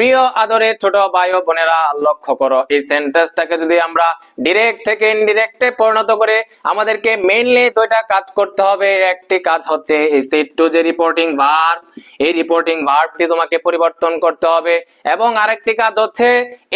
প্রিয় আদরের ছোট ভাই ও বোনেরা, লক্ষ্য করো, এই সেন্টেন্সটাকে যদি আমরা ডিরেক্ট থেকে ইনডিরেক্টে পরিণত করে আমাদেরকে মেইনলি দুইটা কাজ করতে হবে। একটি কাজ হচ্ছে এই সেট টু যে রিপোর্টিং ভার্ব এই রিপোর্টিং ভার্বটি তোমাকে পরিবর্তন করতে হবে এবং আরেকটি কাজ হচ্ছে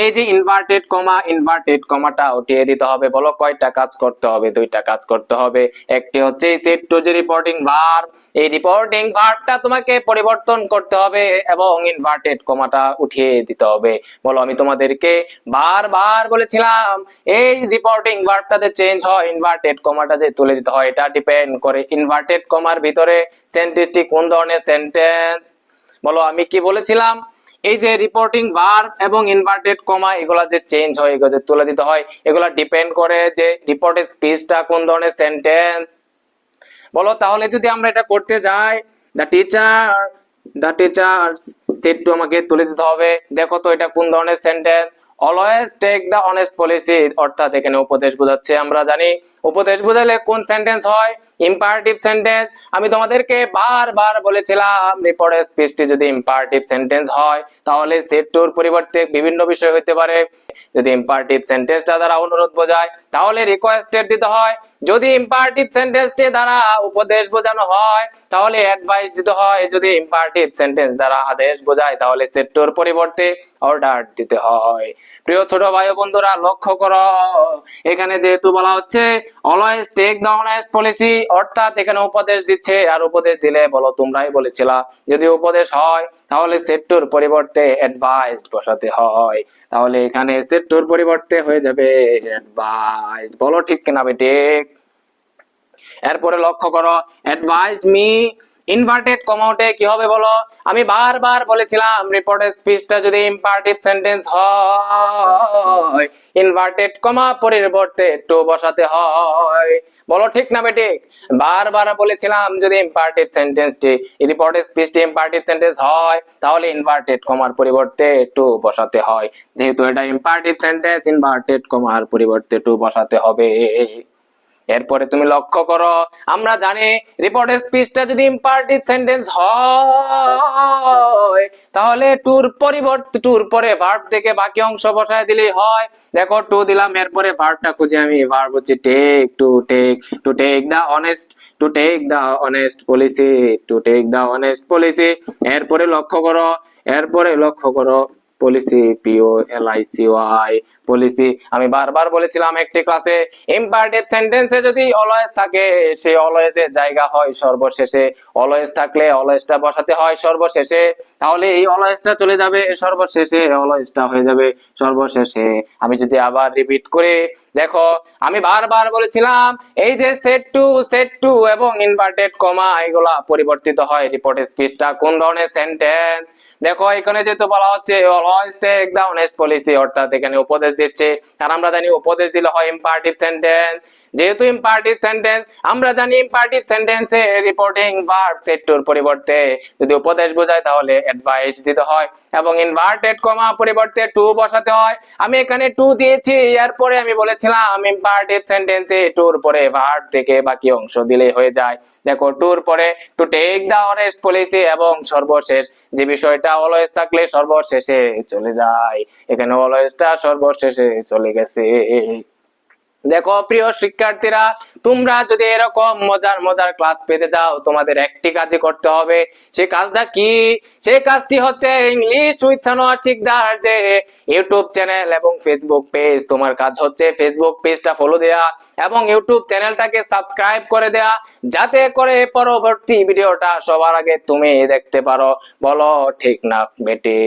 এই যে ইনভার্টেড কমা ইনভার্টেড কমাটা উঠিয়ে দিতে হবে। বলো, কয়টা কাজ করতে হবে? দুইটা কাজ করতে হবে। একটি হচ্ছে এই সেট টু যে রিপোর্টিং ভার্ব এই রিপোর্টিং ভার্বটা তোমাকে পরিবর্তন করতে হবে এবং ইনভার্টেড কমাটা উঠিয়ে দিতে হবে। বলো, আমি তোমাদেরকে বারবার বলেছিলাম, এই রিপোর্টিং ভার্বটাতে চেঞ্জ হয় ইনভার্টেড কমাটা যে তুলে দিতে হয়। এটা ডিপেন্ড করে ইনভার্টেড কমার ভিতরে সেন্টেন্সটি কোন ধরনের সেন্টেন্স বলো, আমি কি বলেছিলাম? এই যে রিপোর্টিং ভার্ব এবং ইনভার্টেড কমা এগুলা যে চেঞ্জ হয়, এগুলো যে তুলে দিতে হয়, এগুলা ডিপেন্ড করে যে রিপোর্টের স্পিচটা কোন ধরনের সেন্টেন্স বলো, তাহলে যদি আমরা এটা করতে যাই the teacher the teacher said to আমাকে তুলে দিতে হবে। দেখো তো এটা কোন ধরনের sentence always take the honest policy অর্থাৎ এখানে উপদেশ বোঝাচ্ছে। আমরা জানি, উপদেশ বোঝালে কোন সেন্টেন্স হয়? ইম্পারেটিভ সেন্টেন্স আমি তোমাদেরকে বারবার বলেছিলাম রিপোর্টের স্পিচটি যদি ইম্পারেটিভ সেন্টেন্স হয়, তাহলে সেট টুর পরিবর্তে বিভিন্ন বিষয় হতে পারে। যদি ইম্পারেটিভ সেন্টেন্সটা দ্বারা অনুরোধ বোঝায়, তাহলে রিকোয়েস্টেড দিতে হয়। যদি ইম্পারেটিভ সেন্টেন্সটি দ্বারা উপদেশ বোঝানো হয়, তাহলে অ্যাডভাইস দিতে হয়। যদি ইম্পারেটিভ সেন্টেন্স দ্বারা আদেশ বোঝায়, তাহলে সেক্টর পরিবর্তে অর্ডার দিতে হয়। প্রিয় ছোট ভাই বন্ধুরা, লক্ষ্য করো। এখানে যেহেতু বলা হচ্ছে always take the honest policy অর্থাৎ এখানে উপদেশ দিচ্ছে, আর উপদেশ দিলে বলো তোমরাই বলেছিলা। যদি উপদেশ হয় তাহলে সেট্টুর পরিবর্তে অ্যাডভাইস বসাতে হয়। তাহলে এখানে সেট্টুর পরিবর্তে হয়ে যাবে অ্যাডভাইস বলো ঠিক কিনা বেটে? এরপরে লক্ষ্য করো অ্যাডভাইস মি ইনভার্টেড কমাউটে কি হবে বলো? আমি বারবার বলেছিলাম রিপোর্টের স্পিচটা যদি ইম্পারেটিভ সেন্টেন্স হয় ইনভার্টেড কমা পরিবর্তে টু বসাতে হয়। বলো ঠিক না বেঠিক বারবার বলেছিলাম, যদি ইম্পারেটিভ সেন্টেন্সটি রিপোর্টের স্পিচটি ইম্পারেটিভ সেন্টেন্স হয়, তাহলে ইনভার্টেড কমার পরিবর্তে টু বসাতে হয়। যেহেতু এটা ইম্পারেটিভ সেন্টেন্স ইনভার্টেড কমার পরিবর্তে টু বসাতে হবে। এরপরে তুমি লক্ষ্য করো, আমরা জানি রিপোর্টের স্পিচটা যদি ইম্পারেটিভ সেন্টেন্স হয়, তাহলে টুর পরিবর্তে টুর পরে ভার্ব থেকে বাকি অংশ বসায় দিলেই হয়। দেখো টু দিলাম, এরপরে ভার্বটা খুঁজে আমি ভার্ব হচ্ছে take to take to take the honest to take the honest policy to take the honest policy এরপরে লক্ষ্য করো, এরপরে লক্ষ্য করো policy P O L I C Y policy আমি বারবার বলেছিলাম একটি ক্লাসে ইম্পারেটিভ সেন্টেন্সে যদি অলওয়েজ থাকে, সে অলওয়েজ এর জায়গা হয় সর্বশেষে। অলওয়েজ থাকলে অলওয়েজটা বসাতে হয় সর্বশেষে। তাহলে এই অলওয়েজটা চলে যাবে, সর্বশেষে অলওয়েজটা হয়ে যাবে সর্বশেষে। আমি যদি আবার রিপিট করে দেখো, আমি বারবার বলেছিলাম, এই যে সেট টু সেট টু এবং ইনভার্টেড কমা এগুলা পরিবর্তিত হয় রিপোর্ট স্পিচটা কোন ধরনের সেন্টেন্স দেখো, এখানে যেহেতু বলা হচ্ছে always take the honest policy অর্থাৎ এখানে উপদেশ দিচ্ছে। আর আমরা জানি, উপদেশ দিলে হয় ইম্পারেটিভ সেন্টেন্স যেহেতু ইম্পারেটিভ সেন্টেন্স আমরা জানি ইম্পারেটিভ সেন্টেন্সে রিপোর্টিং ভার্ব সেটটুর পরিবর্তে। যদি উপদেশ বোঝায় তাহলে অ্যাডভাইস দিতে হয় এবং ইনভার্টেড কমা পরিবর্তে টু বসাতে হয়। আমি এখানে টু দিয়েছি, এরপরে আমি বলেছিলাম ইম্পারেটিভ সেন্টেন্সে টুর পরে ভার্ব থেকে বাকি অংশ দিলে হয়ে যায়। দেখো টুর পরে to take the honest policy এবং সর্বশেষ যে বিষয়টা অলওয়েজ থাকলে সর্বশেষে চলে যায়। এখানে অলওয়েজটা সর্বশেষে চলে গেছে। দেখো, প্রিয় শিক্ষার্থীরা, তোমরা যদি এরকম মজার মজার ক্লাস পেতে যাও তোমাদের একটি কাজই করতে হবে। সেই কাজটা কি? সেই কাজটি হচ্ছে ইংলিশ উইথ সানোয়ার শিকদার যে ইউটিউব চ্যানেল এবং ফেসবুক পেজ তোমার কাজ হচ্ছে ফেসবুক পেজটা ফলো দেয়া এবং ইউটিউব চ্যানেলটাকে সাবস্ক্রাইব করে দেয়া, যাতে করে পরবর্তী ভিডিওটা সবার আগে তুমি দেখতে পারো। বলো, ঠিক না, বেটি?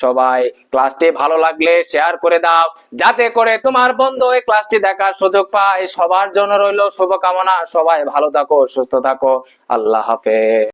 সবাই ক্লাসটি ভালো লাগলে শেয়ার করে দাও, যাতে করে তোমার বন্ধু এই ক্লাসটি দেখার সুযোগ পায়। সবার জন্য রইল শুভকামনা। সবাই ভালো থাকো, সুস্থ থাকো। আল্লাহ হাফেজ।